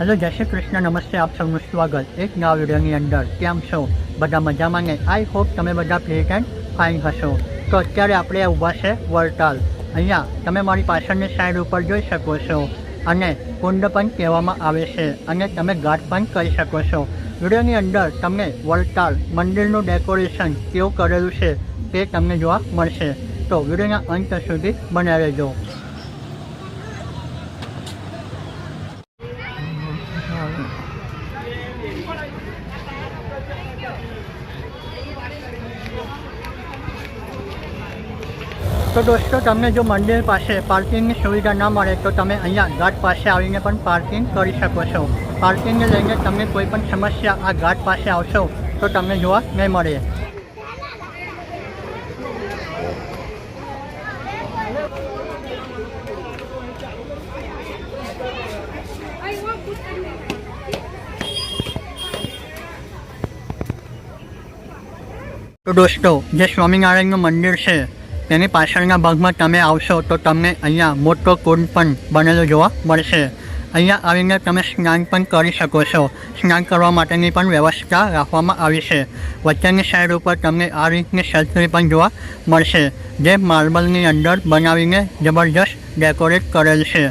Hello, જય શ્રી કૃષ્ણ, નમસ્તે, આપ સૌનું સ્વાગત એક નવા વિડીયોની અંદર. કેમ છો? બધા મજામાં ને? આઈ હોપ તમે બધા ફિટ એન્ડ ફાઇન હશો. તો અત્યારે આપણે ઊભા છે વરતાલ. અહીંયા તમે મારી પાછળની સાઈડ ઉપર જોઈ શકો છો અને કુંડ પણ કહેવામાં આવે છે અને તમે ઘાટ પણ કરી શકો છો. વિડીયોની અંદર તમને વરતાલ મંદિરનું ડેકોરેશન કેવું કરેલું છે તે તમને જોવા મળશે. તો વિડીયોના અંત સુધી બનાવી રહેજો. તો દોસ્તો, તમને જો મંદિર પાસે પાર્કિંગની સુવિધા ના મળે, તો તમે અહીંયા ઘાટ પાસે આવીને પણ પાર્કિંગ કરી શકો છો. પાર્કિંગને લઈને તમને કોઈ પણ સમસ્યા આ ઘાટ પાસે આવશો, તો તમને જોવા નહીં મળે. તો દોસ્તો, જે સ્વામિનારાયણનું મંદિર છે તેની પાછળના ભાગમાં તમે આવશો તો તમને અહીંયા મોટો કુંડ પણ બનેલો જોવા મળશે. અહીંયા આવીને તમે સ્નાન પણ કરી શકો છો. સ્નાન કરવા માટેની પણ વ્યવસ્થા રાખવામાં આવી છે. વચ્ચેની સાઈડ ઉપર તમને આ રીતની છત્રી પણ જોવા મળશે, જે માર્બલની અંદર બનાવીને જબરજસ્ત ડેકોરેટ કરેલ છે.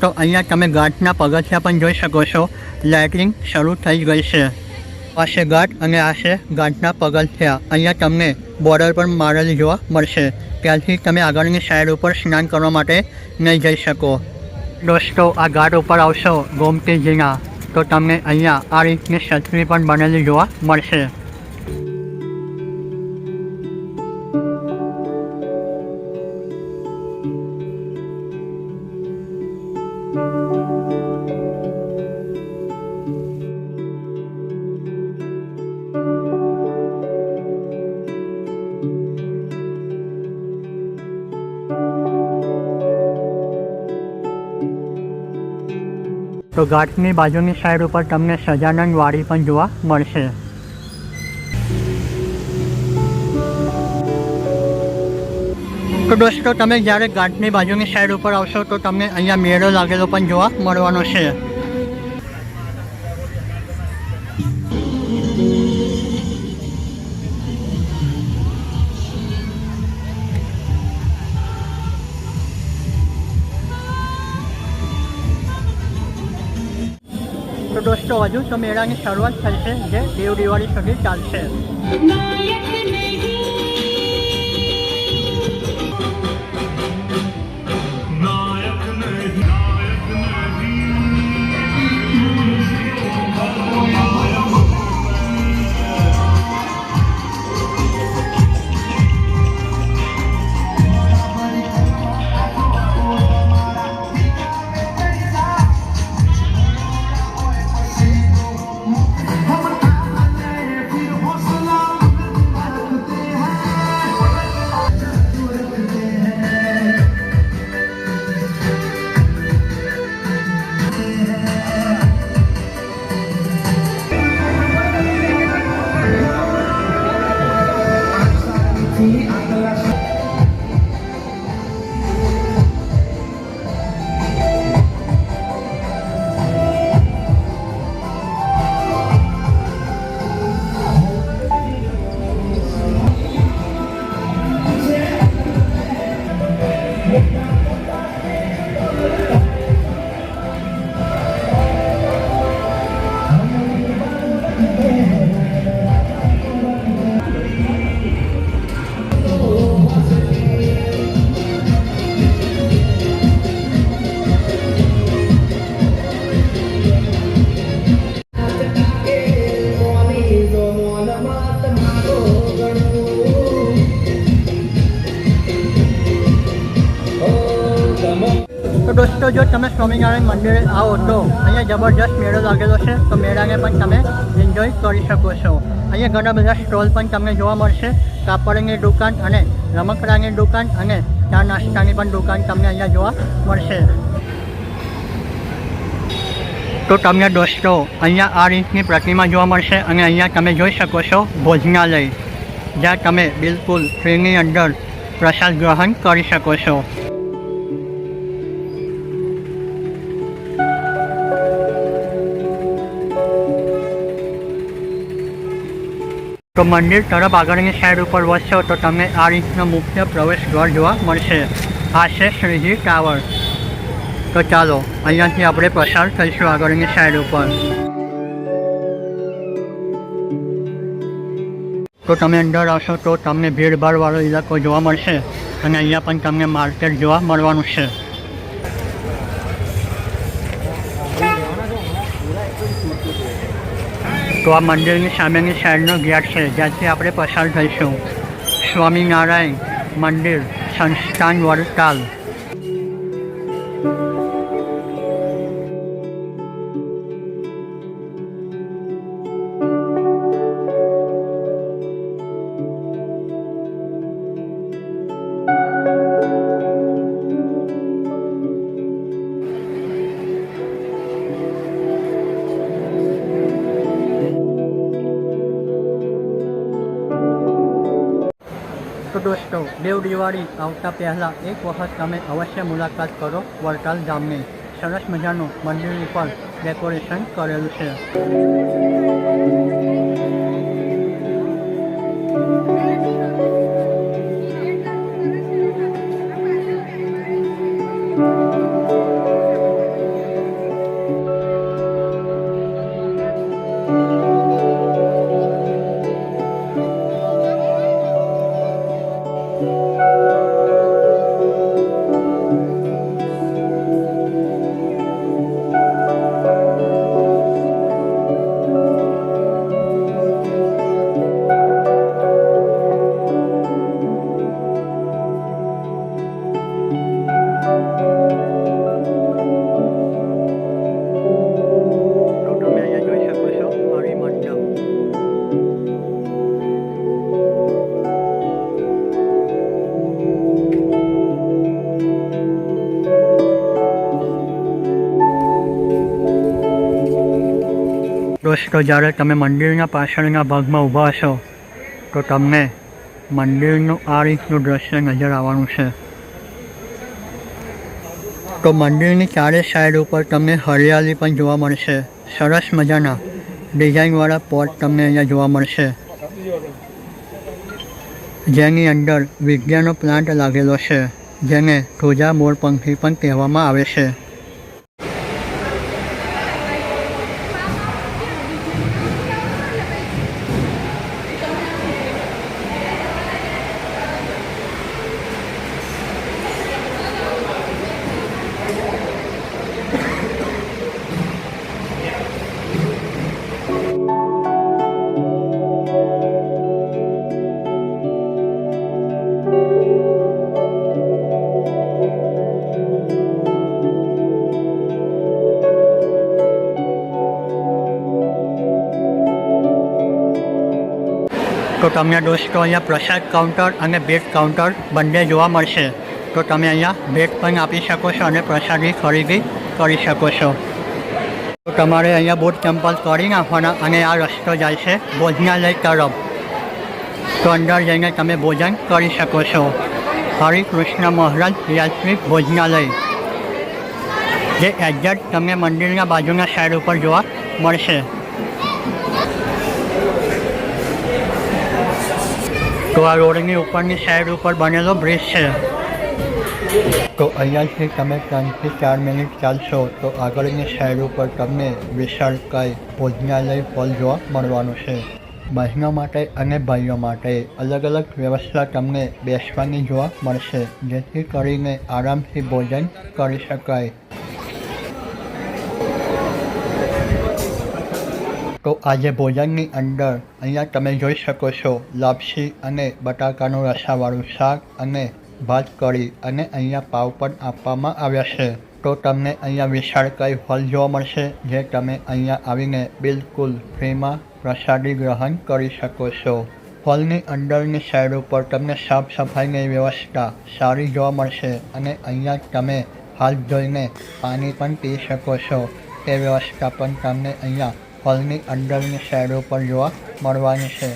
તો અહીંયા તમે ઘાટના પગથિયા પણ જોઈ શકો છો. લાઇટિંગ શરૂ થઈ ગઈ છે. આ ઘાટ અને આ છે પગલ પગથિયા અહીંયા તમને બોર્ડર પણ મારેલી જોવા મળશે. ત્યાંથી તમે આગળની સાઈડ ઉપર સ્નાન કરવા માટે નહીં જઈ શકો. દોસ્તો, આ ઘાટ ઉપર આવશો ગોમતીજીના તો તમને અહીંયા આ રીતની છત્રી પણ બનેલી જોવા મળશે. તો ઘાટની બાજુની સાઈડ ઉપર તમને સજાનંદ વાડી પણ જોવા મળશે. તો દોસ્તો, તમે જ્યારે ઘાટની બાજુની સાઈડ ઉપર આવશો તો તમને અહીંયા મેળો લાગેલો પણ જોવા મળવાનો છે. તો હજુ તો મેળાની શરૂઆત થશે જે દેવ દિવાળી સુધી ચાલશે. જો તમે સ્વામિનારાયણ મંદિરે આવો તો અહીંયા જબરજસ્ત મેળો લાગેલો છે, તો મેળાને પણ તમે એન્જોય કરી શકો છો. અહીંયા ઘણા બધા સ્ટોલ પણ તમને જોવા મળશે. કાપડની દુકાન અને રમકડાની દુકાન અને ચા નાસ્તાની પણ દુકાન તમને અહીંયા જોવા મળશે. તો તમને દોસ્તો, અહીંયા આ રીતની પ્રતિમા જોવા મળશે અને અહીંયા તમે જોઈ શકો છો ભોજનાલય, જ્યાં તમે બિલકુલ ફ્રીની અંદર પ્રસાદ ગ્રહણ કરી શકો છો. તો મંદિર તરફ આગળની સાઈડ ઉપર વધશો તો તમને આ રીતનો મુખ્ય પ્રવેશ દ્વાર જોવા મળશે. આ છે શ્રીજી ટાવર. તો ચાલો, અહીંયાથી આપણે પસાર થઈશું આગળની સાઈડ ઉપર. તો તમે અંદર આવશો તો તમને ભીડભાડવાળો ઇલાકો જોવા મળશે અને અહીંયા પણ તમને માર્કેટ જોવા મળવાનું છે. તો આ મંદિરની સામેની સાઈડનો ગેટ છે, જ્યાંથી આપણે પસાર થઈશું. સ્વામિનારાયણ મંદિર સંસ્થાન વડતાલ. તો દોસ્તો, દેવ દિવાળી આવતા પહેલાં એક વખત તમે અવશ્ય મુલાકાત કરો વડતાલ ગામની. સરસ મજાનું મંદિર ઉપર ડેકોરેશન કરેલું છે. દોસ્તો જ્યારે તમે મંદિરના પાછળના ભાગમાં ઊભા હશો તો તમને મંદિરનું આ રીતનું દ્રશ્ય નજર આવવાનું છે. તો મંદિરની ચારે સાઈડ ઉપર તમને હરિયાળી પણ જોવા મળશે. સરસ મજાના ડિઝાઇનવાળા પોટ તમને અહીંયા જોવા મળશે. જેની અંદર વિજ્ઞાનનો પ્લાન્ટ લાગેલો છે, જેને ધોજા મોરપંખી પણ કહેવામાં આવે છે. તો તમને દોસ્તો અહીંયા પ્રસાદ કાઉન્ટર અને ભેટ કાઉન્ટર બંને જોવા મળશે. તો તમે અહીંયા ભેટ પણ આપી શકો છો અને પ્રસાદની ખરીદી કરી શકો છો. તો તમારે અહીંયા બોટ ટેમ્પલ કરી નાખવાના અને આ રસ્તો જાય છે ભોજનાલય તરફ. તો અંદર જઈને તમે ભોજન કરી શકો છો. હરિકૃષ્ણ મહારાજ યાત્રિક ભોજનાલય. જે એક્ઝેક્ટ તમને મંદિરના બાજુના સાઈડ ઉપર જોવા મળશે. તો આ રોડની ઉપરની સાઈડ ઉપર બનેલો બ્રિજ છે. તો અહીંયાથી તમે ત્રણથી ચાર મિનિટ ચાલશો તો આગળની સાઈડ ઉપર તમને વિશાળકાય ભોજનાલય હોલ જોવા મળવાનું છે. બહેનો માટે અને ભાઈઓ માટે અલગ અલગ વ્યવસ્થા તમને બેસવાની જોવા મળશે, જેથી કરીને આરામથી ભોજન કરી શકાય. તો આજે ભોજનની અંદર અહીંયા તમે જોઈ શકો છો લાપસી અને બટાકાનું રસાવાળું શાક અને ભાત કઢી અને અહીંયા પાવ પણ આપવામાં આવ્યા છે. તો તમને અહીંયા વિશાળકાય હોલ જોવા મળશે જે તમે અહીંયા આવીને બિલકુલ ફ્રીમાં પ્રસાદી ગ્રહણ કરી શકો છો. હોલની અંદરની સાઈડ ઉપર તમને સાફ સફાઈની વ્યવસ્થા સારી જોવા મળશે અને અહીંયા તમે હાથ ધોઈને પાણી પણ પી શકો છો. તે વ્યવસ્થા પણ તમને અહીંયા હોલની અંદરની સાઈડ ઉપર જોવા મળવાની છે.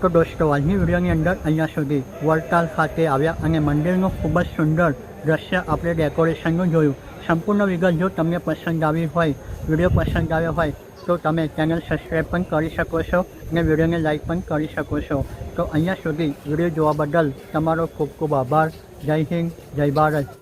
તો દોસ્તો, આજની વિડીયોની અંદર અહીંયા સુધી વડતાલ ખાતે આવ્યા અને મંદિરનું ખૂબ જ સુંદર દ્રશ્ય આપણે ડેકોરેશનનું જોયું. સંપૂર્ણ વિગત જો તમને પસંદ આવી હોય, વીડિયો પસંદ આવ્યો હોય, તો તમે ચેનલ સબસ્ક્રાઈબ પણ કરી શકો છો અને વિડીયોને લાઈક પણ કરી શકો છો. તો અહીંયા સુધી વીડિયો જોવા બદલ તમારો ખૂબ ખૂબ આભાર. જય હિન્દ, જય ભારત.